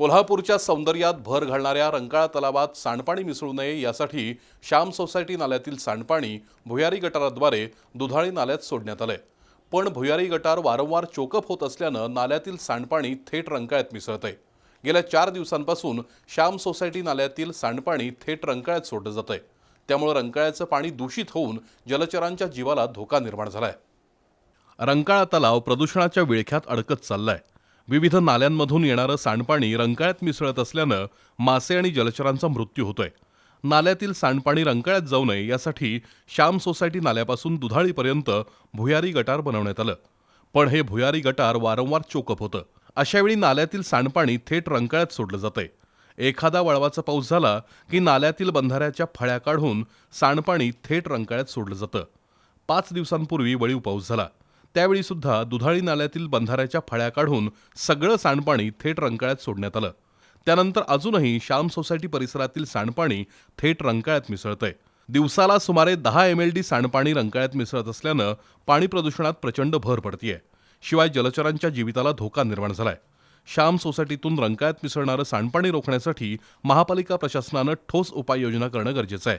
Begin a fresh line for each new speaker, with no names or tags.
कोल्हापूरच्या सौंदर्यात भर घालणाऱ्या रंकाळा तलावात सांडपाणी मिसळू नये यासाठी श्याम सोसायटी नाल्यातील सांडपाणी भुयारी गटाराद्वारे दुधाळी नाल्यात सोडण्यात आलंय. पण भुयारी गटार वारंवार चोकअप होत असल्यानं नाल्यातील सांडपाणी थेट रंकाळ्यात मिसळतंय. गेल्या चार दिवसांपासून श्याम सोसायटी नाल्यातील सांडपाणी थेट रंकाळ्यात सोडलं जातंय. त्यामुळे रंकाळ्याचं पाणी दूषित होऊन जलचरांच्या जीवाला धोका निर्माण झालाय. रंकाळा तलाव प्रदूषणाच्या विळख्यात अडकत चाललाय. विविध नाल्यांमधून येणारं सांडपाणी रंकाळ्यात मिसळत असल्यानं मासे आणि जलचरांचा मृत्यू होतोय. नाल्यातील सांडपाणी रंकाळ्यात जाऊ नये यासाठी श्याम सोसायटी नाल्यापासून दुधाळीपर्यंत भुयारी गटार बनवण्यात आलं. पण हे भुयारी गटार वारंवार चोकअप होतं. अशावेळी नाल्यातील सांडपाणी थेट रंकाळ्यात सोडलं जातंय. एखादा वळवाचा पाऊस झाला की नाल्यातील बंधाऱ्याच्या फळ्या काढून सांडपाणी थेट रंकाळ्यात सोडलं जातं. पाच दिवसांपूर्वी वळीव पाऊस झाला. त्यावेळी सुद्धा दुधाळी नाल्यातील बंधाऱ्याच्या फळ्या काढून सगळं सांडपाणी थेट रंकाळ्यात सोडण्यात आलं. त्यानंतर अजूनही श्याम सोसायटी परिसरातील सांडपाणी थेट रंकाळ्यात मिसळतंय. दिवसाला सुमारे दहा एम एल डी सांडपाणी रंकाळ्यात मिसळत असल्यानं पाणी प्रदूषणात प्रचंड भर पडतीये. शिवाय जलचरांच्या जीविताला धोका निर्माण झालाय. श्याम सोसायटीतून रंकाळ्यात मिसळणारं सांडपाणी रोखण्यासाठी महापालिका प्रशासनानं ठोस उपाययोजना करणं गरजेचं आहे.